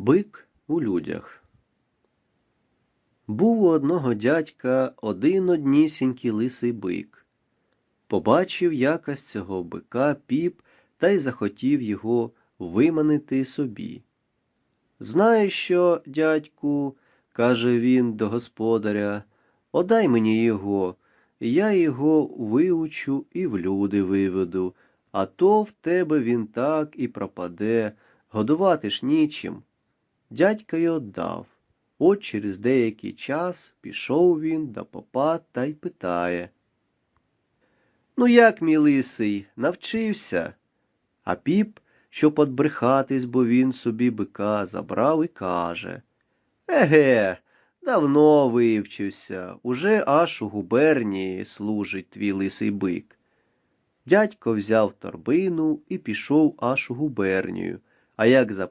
Бик у людях. Був у одного дядька один однісінький лисий бик. Побачив якось цього бика піп та й захотів його виманити собі. Знаєш що, дядьку, каже він до господаря, одай мені його, я його виучу і в люди виведу, а то в тебе він так і пропаде, годувати ж нічим. Дядька й отдав. От через деякий час пішов він до попа та й питає. Ну як, мій лисий, навчився? А піп, щоб подбрехатись, бо він собі бика забрав і каже. Еге, давно вивчився, уже аж у губернії служить твій лисий бик. Дядько взяв торбину і пішов аж у губернію, а як запитав,